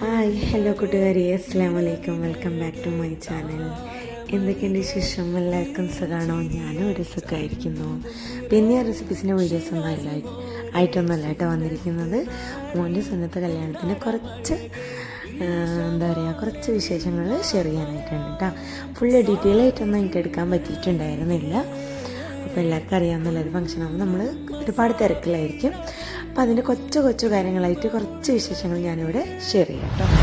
Hi hello കൂട്ടുകാരി. അസ്സാം വലൈക്കും welcome back to my channel. എന്തൊക്കെയുണ്ട് വിശേഷം? എല്ലാവർക്കും സുഖമാണോ ഞാനും ഒരു സുഖമായിരിക്കുന്നു പിന്നെ റെസിപ്പീസിന്റെ വീഡിയോസ് ഒന്നും ആയിട്ടൊന്നുമല്ല കേട്ടോ വന്നിരിക്കുന്നത്. മോന്റെ സ്വന്തത്ത് കല്യാണത്തിന് കുറച്ച് എന്താ പറയുക കുറച്ച് വിശേഷങ്ങൾ ഷെയർ ചെയ്യാനായിട്ടാണ് കേട്ടോ. ഫുള്ള് ഡീറ്റെയിൽ ആയിട്ടൊന്നും എനിക്ക് എടുക്കാൻ പറ്റിയിട്ടുണ്ടായിരുന്നില്ല. അപ്പോൾ എല്ലാവർക്കും അറിയാവുന്നല്ലോ ഒരു ഫംഗ്ഷൻ ആകുമ്പോൾ നമ്മൾ ഒരുപാട് തിരക്കിലായിരിക്കും. അപ്പോൾ അതിന്റെ കൊച്ചു കൊച്ചു കാര്യങ്ങളായിട്ട് കുറച്ച് വിശേഷങ്ങൾ ഞാനിവിടെ ഷെയർ ചെയ്യാം കേട്ടോ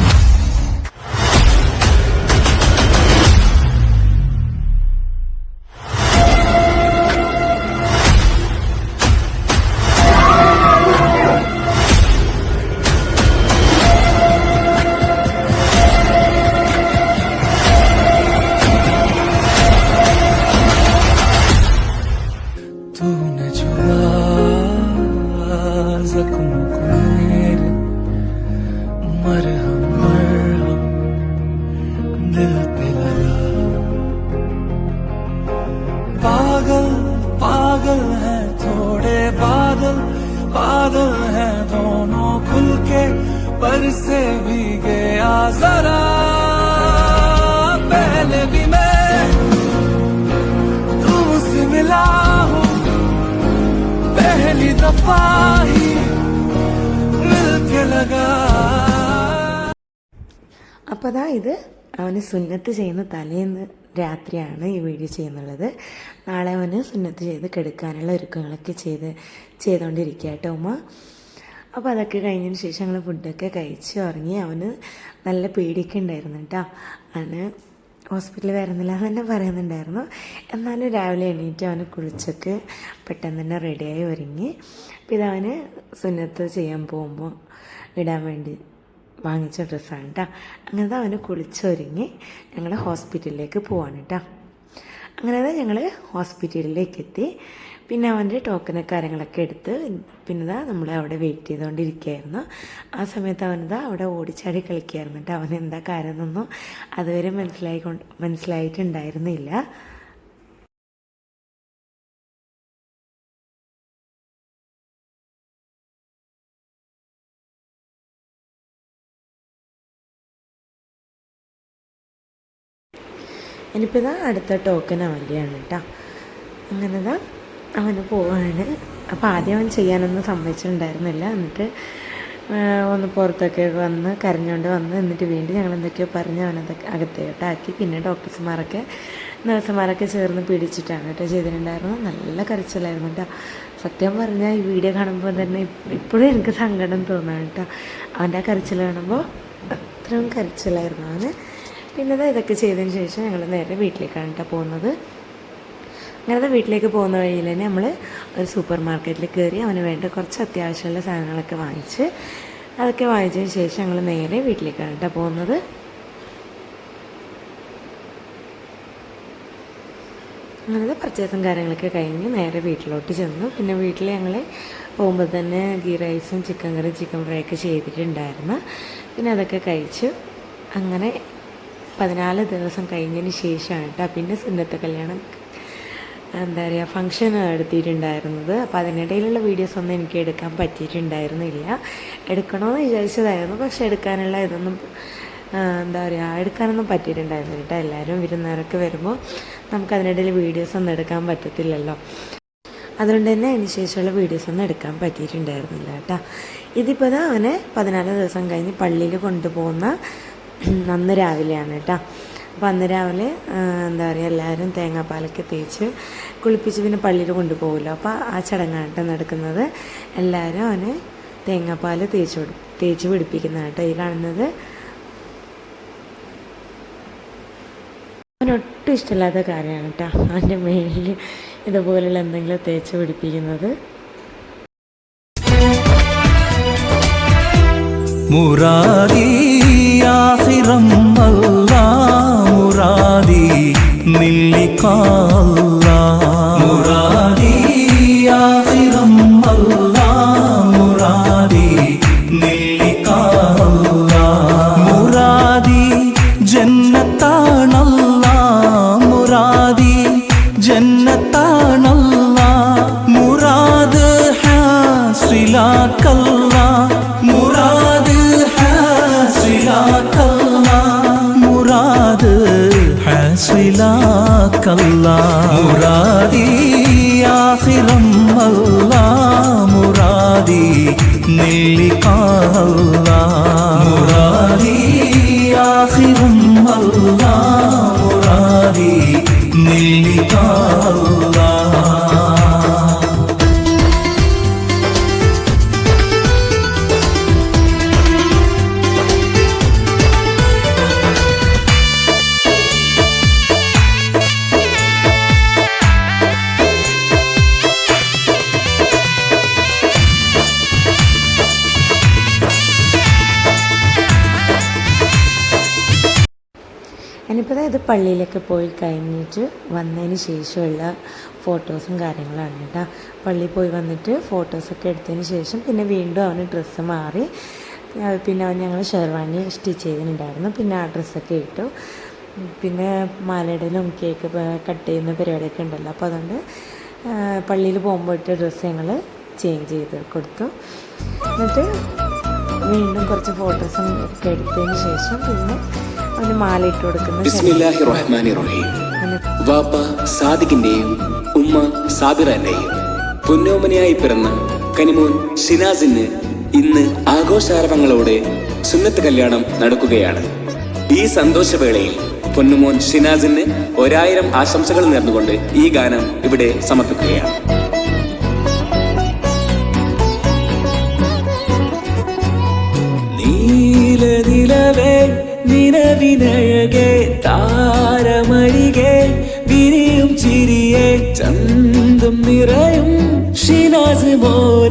അപ്പോൾ അതാ ഇത് അവന് സുന്നത്ത് ചെയ്യുന്ന തലേന്ന് രാത്രിയാണ് ഈ വീഡിയോ ചെയ്യുന്നുള്ളത്. നാളെ അവന് സുന്നത്ത് ചെയ്ത് കെടുക്കാനുള്ള ഒരുക്കങ്ങളൊക്കെ ചെയ്ത് ചെയ്തുകൊണ്ടിരിക്കുക കേട്ടോ ഉമ്മ. അപ്പോൾ അതൊക്കെ കഴിഞ്ഞതിന് ശേഷം ഞങ്ങൾ ഫുഡൊക്കെ കഴിച്ച് ഉറങ്ങി അവന് നല്ല പേടിയൊക്കെ ഉണ്ടായിരുന്നു കേട്ടോ. അവന് ഹോസ്പിറ്റലിൽ വരുന്നില്ല എന്ന് തന്നെ പറയുന്നുണ്ടായിരുന്നു. എന്നാലും രാവിലെ എണീറ്റ് അവന് കുളിച്ചൊക്കെ പെട്ടെന്ന് തന്നെ റെഡിയായി ഒരുങ്ങി. അപ്പോൾ അവന് സുന്നത്ത് ചെയ്യാൻ പോകുമ്പോൾ ഇടാൻ വേണ്ടി വാങ്ങിച്ച ഡ്രസ്സാണ് കേട്ടോ അങ്ങനെ അവന് കുളിച്ചൊരുങ്ങി. ഞങ്ങൾ ഹോസ്പിറ്റലിലേക്ക് പോവാണ് കേട്ടോ അങ്ങനെ ഞങ്ങൾ ഹോസ്പിറ്റലിലേക്ക് എത്തി. പിന്നെ അവന്റെ ടോക്കണ കാര്യങ്ങളൊക്കെ എടുത്ത് പിന്നെ ദാ നമ്മൾ അവിടെ വെയിറ്റ് ചെയ്തുകൊണ്ടിരിക്കുകയായിരുന്നു ആ സമയത്ത് അവനിതാ അവിടെ ഓടിച്ചാടി കളിക്കുകയായിരുന്നു കേട്ടോ. അവൻ എന്താ കാര്യം എന്നൊന്നും അതുവരെ മനസ്സിലായിക്കൊണ്ട് മനസ്സിലായിട്ടുണ്ടായിരുന്നില്ല. ഇനിയിപ്പോൾ ഇതാ അടുത്ത ടോക്കൺ അവന്റെയാണ് കേട്ടോ. അങ്ങനെ അവന് പോവാണ് അപ്പോൾ ആദ്യം അവൻ ചെയ്യാനൊന്നും സമ്മതിച്ചിട്ടുണ്ടായിരുന്നില്ല. എന്നിട്ട് ഒന്ന് പുറത്തൊക്കെ വന്ന് കരഞ്ഞുകൊണ്ട് വന്ന് എന്നിട്ട് വീണ്ടും ഞങ്ങൾ എന്തൊക്കെയോ പറഞ്ഞ് അവനതൊക്കെ അകത്തേട്ടാക്കി. പിന്നെ ഡോക്ടർമാരൊക്കെ നഴ്സുമാരൊക്കെ ചേർന്ന് പിടിച്ചിട്ടാണ് കേട്ടോ ചെയ്തിട്ടുണ്ടായിരുന്നത്. നല്ല കരച്ചിലായിരുന്നു കേട്ടോ. സത്യം പറഞ്ഞാൽ ഈ വീഡിയോ കാണുമ്പോൾ തന്നെ ഇപ്പോഴും എനിക്ക് സങ്കടം തോന്നാണ് കേട്ടോ. അവന്റെ ആ കരച്ചിൽ കാണുമ്പോൾ അത്രയും കരച്ചിലായിരുന്നു അവന്. പിന്നെ ഇതൊക്കെ ചെയ്തതിന് ശേഷം ഞങ്ങൾ നേരെ വീട്ടിലേക്കാണ് കേട്ടോ പോകുന്നത്. അങ്ങനെ വീട്ടിലേക്ക് പോകുന്ന വഴിയിൽ തന്നെ നമ്മൾ ഒരു സൂപ്പർ മാർക്കറ്റിൽ കയറി അവന് വേണ്ട കുറച്ച് അത്യാവശ്യമുള്ള സാധനങ്ങളൊക്കെ വാങ്ങിച്ച് അതൊക്കെ വാങ്ങിച്ചതിന് ശേഷം ഞങ്ങൾ നേരെ വീട്ടിലേക്കാണ് കേട്ടോ പോകുന്നത്. അങ്ങനത്തെ പർച്ചേസും കാര്യങ്ങളൊക്കെ കഴിഞ്ഞ് നേരെ വീട്ടിലോട്ട് ചെന്നു. പിന്നെ വീട്ടിൽ ഞങ്ങൾ പോകുമ്പോൾ തന്നെ ഗീ റൈസും ചിക്കൻ കറി ചിക്കൻ ഫ്രൈ ഒക്കെ ചെയ്തിട്ടുണ്ടായിരുന്നു. പിന്നെ അതൊക്കെ കഴിച്ചു. അങ്ങനെ പതിനാല് ദിവസം കഴിഞ്ഞതിന് ശേഷമാണ് കേട്ടോ. പിന്നെ സുന്നത്തെ കല്യാണം എന്താ പറയുക ഫങ്ഷൻ എടുത്തിട്ടുണ്ടായിരുന്നത്. അപ്പോൾ അതിനിടയിലുള്ള വീഡിയോസ് ഒന്നും എനിക്ക് എടുക്കാൻ പറ്റിയിട്ടുണ്ടായിരുന്നില്ല. എടുക്കണമെന്ന് വിചാരിച്ചതായിരുന്നു. പക്ഷെ എടുക്കാനുള്ള ഇതൊന്നും എന്താ പറയുക എടുക്കാനൊന്നും പറ്റിയിട്ടുണ്ടായിരുന്നില്ല കേട്ടോ. എല്ലാവരും വിരുന്നവരൊക്കെ വരുമ്പോൾ നമുക്ക് അതിനിടയിൽ വീഡിയോസ് ഒന്നും എടുക്കാൻ പറ്റത്തില്ലല്ലോ. അതുകൊണ്ട് തന്നെ അതിന് ശേഷമുള്ള വീഡിയോസ് ഒന്നും എടുക്കാൻ പറ്റിയിട്ടുണ്ടായിരുന്നില്ല കേട്ടോ. ഇതിപ്പോൾ അവനെ പതിനാല് ദിവസം കഴിഞ്ഞ് പള്ളിയിൽ കൊണ്ടുപോകുന്ന അന്ന് രാവിലെയാണ് കേട്ടോ. അപ്പോൾ അന്ന് രാവിലെ എന്താ പറയുക എല്ലാവരും തേങ്ങാപ്പാലൊക്കെ തേച്ച് കുളിപ്പിച്ച് പിന്നെ പള്ളിയിൽ കൊണ്ടുപോകുമല്ലോ. അപ്പോൾ ആ ചടങ്ങാണ് നടക്കുന്നത്. എല്ലാവരും അവന് തേങ്ങാപ്പാൽ തേച്ച് തേച്ച് പിടിപ്പിക്കുന്ന കേട്ടോ ഈ കാണുന്നത്. അവനൊട്ടും ഇഷ്ടമില്ലാത്ത കാര്യമാണ് കേട്ടോ അവന്റെ മേലിൽ ഇതുപോലുള്ള എന്തെങ്കിലും തേച്ച് പിടിപ്പിക്കുന്നത്. മുറാദി ആഹിറം কাল కల్లా మురాది ఆఖిరం అల్లా మురాది నెల్లికాల్లా మురాది ఆఖిరం అల్లా మురాది నెల్లికాల్లా ഇത് പള്ളിയിലൊക്കെ പോയി കഴിഞ്ഞിട്ട് വന്നതിന് ശേഷമുള്ള ഫോട്ടോസും കാര്യങ്ങളാണ് കേട്ടോ. പള്ളിയിൽ പോയി വന്നിട്ട് ഫോട്ടോസൊക്കെ എടുത്തതിന് ശേഷം പിന്നെ വീണ്ടും അവന് ഡ്രസ്സ് മാറി. പിന്നെ അവൻ ഞങ്ങൾ ഷെർവാണി സ്റ്റിച്ച് ചെയ്തിട്ടുണ്ടായിരുന്നു. പിന്നെ ആ ഡ്രസ്സൊക്കെ ഇട്ടു. പിന്നെ മാലയിടലും കേക്ക് കട്ട് ചെയ്യുന്ന പരിപാടിയൊക്കെ ഉണ്ടല്ലോ. അപ്പോൾ അതുകൊണ്ട് പള്ളിയിൽ പോകുമ്പോൾ ഇട്ട ഡ്രസ്സ് ഞങ്ങൾ ചേഞ്ച് ചെയ്ത് കൊടുത്തു. എന്നിട്ട് വീണ്ടും കുറച്ച് ഫോട്ടോസും ഒക്കെ എടുത്തതിന് ശേഷം പിന്നെ അവന് മാല ഇട്ട് കൊടുക്കുന്ന വാപ്പ സാദിഖിന്റെയും ഉമ്മ സാബിറന്റെയും പൊന്നോമനയായി പിറന്ന കനിമോൻ ഷിനാസിന് ഇന്ന് ആഘോഷാരവങ്ങളോടെ സുന്നത്ത് കല്യാണം നടക്കുകയാണ്. ഈ സന്തോഷവേളയിൽ പൊന്നുമോൻ ഷിനാസിന് ഒരായിരം ആശംസകൾ നേർന്നുകൊണ്ട് ഈ ഗാനം ഇവിടെ സമർപ്പിക്കുകയാണ്. നിലവിനഴകെ താരമഴികെ വിരിയും ചിരിയെ ചന്തം നിറയും ശിനാസ് മോനെ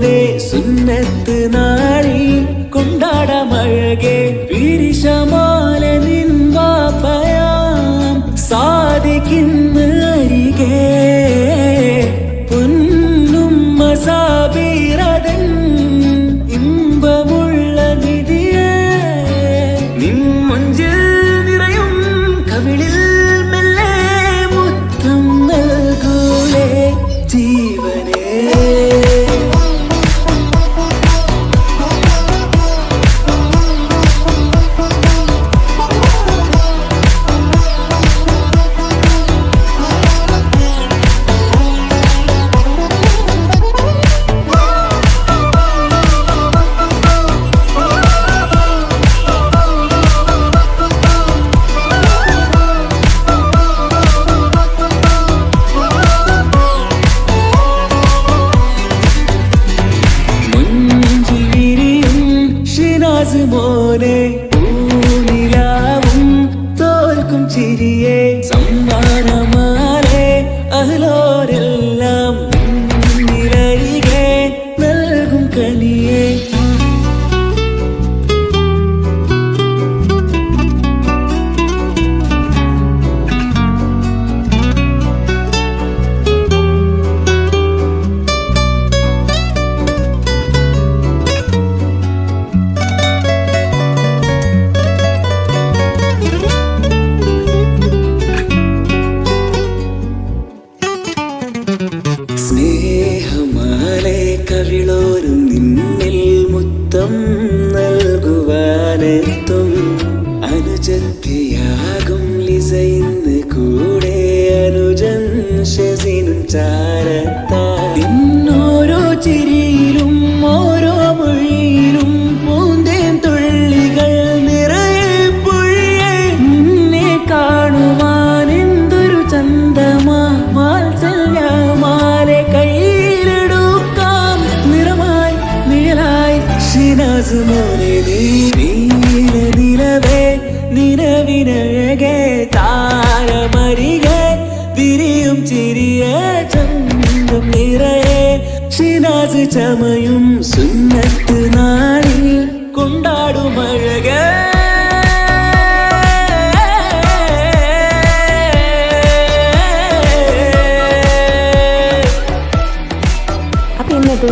ഷിനാസ് ചമയും സുന്നത്ത് നാളിൽ കൊണ്ടാടുമഴക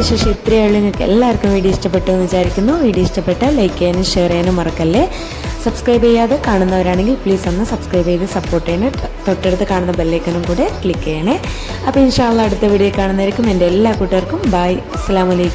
ശേഷം ഇത്രയുള്ള നിങ്ങൾക്ക് എല്ലാവർക്കും വീഡിയോ ഇഷ്ടപ്പെട്ടു എന്ന് വിചാരിക്കുന്നു. വീഡിയോ ഇഷ്ടപ്പെട്ടാൽ ലൈക്ക് ചെയ്യാനും ഷെയർ ചെയ്യാനും മറക്കല്ലേ? സബ്സ്ക്രൈബ് ചെയ്യാതെ കാണുന്നവരാണെങ്കിൽ പ്ലീസ് ഒന്ന് സബ്സ്ക്രൈബ് ചെയ്ത് സപ്പോർട്ട് ചെയ്യണേ. തൊട്ടടുത്ത് കാണുന്ന ബെല്ലൈക്കനും കൂടെ ക്ലിക്ക് ചെയ്യണേ. അപ്പോൾ ഇൻഷാല്ല അടുത്ത വീഡിയോ കാണുന്നവർക്കും എന്റെ എല്ലാ കൂട്ടുകാർക്കും ബായ് അസ്സാം വലൈക്കും